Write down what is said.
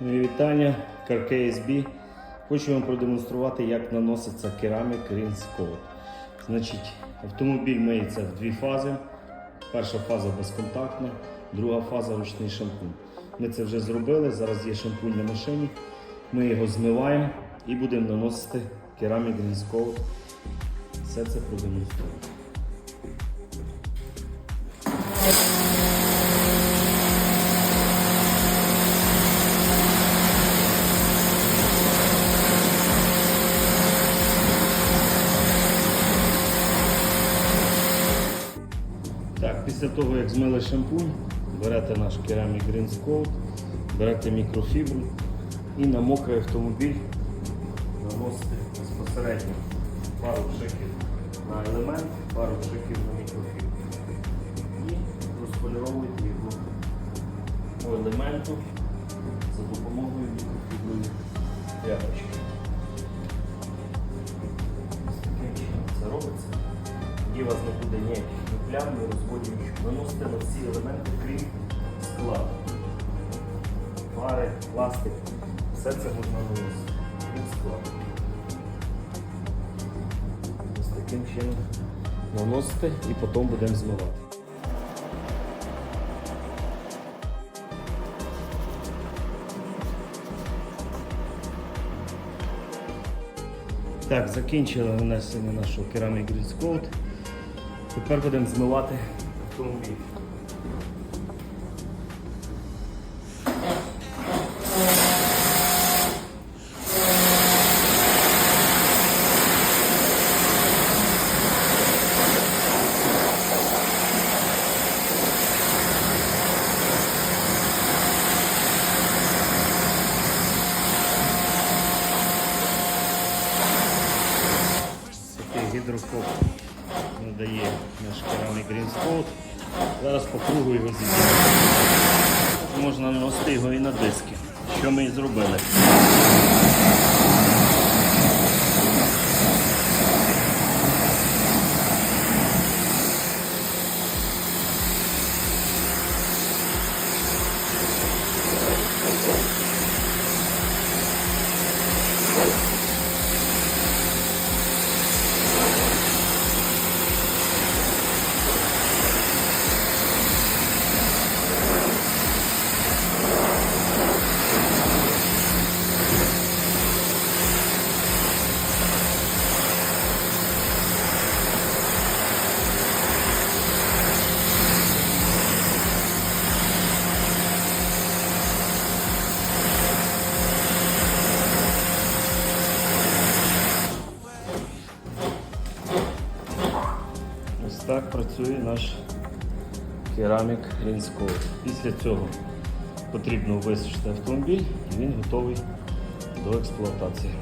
Мої вітання, CarKSB. Хочу вам продемонструвати, як наноситься керамік Rinse Coat. Значить, автомобіль миється в дві фази. Перша фаза безконтактна, друга фаза ручний шампунь. Ми це вже зробили. Зараз є шампунь на машині. Ми його змиваємо і будемо наносити керамік Rinse Coat. Все це продемонструю. Після того, як змили шампунь, берете наш керамік Rinse Coat, берете мікрофібру і на мокрий автомобіль наносите безпосередньо пару пшиків на елемент, пару пшиків на мікрофібру. І розполіровуєте його по елементу за допомогою мікрофібрової у вас не буде ніяких ні плям, ні розводів, нічого. Наносите на всі елементи, крім скла. Фари, пластик. Все це можна наносити. Крім скла. Ось таким чином наносите і потім будемо змивати. Так, закінчили нанесення нашого керамік Coat. Тепер будемо змивати автомобіль. Гідрофоб надає наш Grease Coat. Зараз по кругу його зіб'ємо. Можна наносити його і на диски, що ми і зробили. Так працює наш керамік Rinse Після цього потрібно висушити автомобіль і він готовий до експлуатації.